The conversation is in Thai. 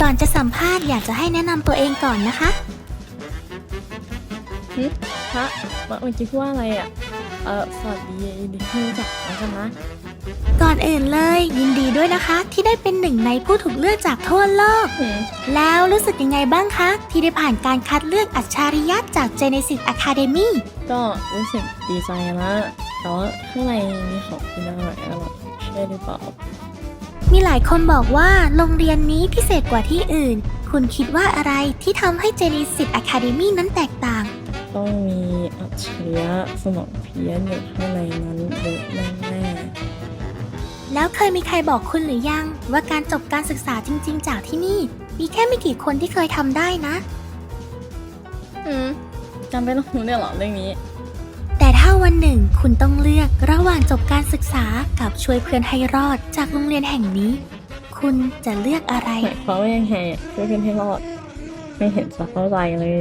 ก่อนจะสัมภาษณ์อยากจะให้แนะนำตัวเองก่อนนะคะพระเมื่อกี้พูดว่าอะไรอะ เออสวัสดียินดีที่รู้จักแล้วกันนะ ก่อนอื่นเลยยินดีด้วยนะคะ ที่ได้เป็นหนึ่งในผู้ถูกเลือกจากทั่วโลกอืมแล้วรู้สึกยังไงบ้างคะ ที่ได้ผ่านการคัดเลือกอัจฉริยะจาก Genesis Academy ก็รู้สึกดีใจนะแต่ว่าข้างในมีของกินอร่อยอร่อยใช่หรือเปล่า มีหลายคนบอกว่าโรงเรียนนี้พิเศษกว่าที่อื่น คุณคิดว่าอะไรที่ทำให้ Genesis Academy นั้นแตกต่าง ต้องมีอัจฉริยะสมองเพี้ยนอยู่ข้างในนั้นเยอะแน่แล้วเคยมีใครบอกคุณหรือยัง ว่าการจบการศึกษาจริง ๆ จากที่นี่ มีแค่ไม่กี่คนที่เคยทำได้นะ ๆอืมจำเป็นต้องรู้เนี่ยเหรอเรื่องนี้แต่ถ้าวันหนึ่งคุณต้องเลือกระหว่างจบการศึกษากับช่วยเพื่อนให้รอดจากโรงเรียนแห่งนี้ คุณจะเลือกอะไร หมายามว่ายังไงช่วยเพื่อนให้รอด ไม่เห็นจะเข้าใจเลย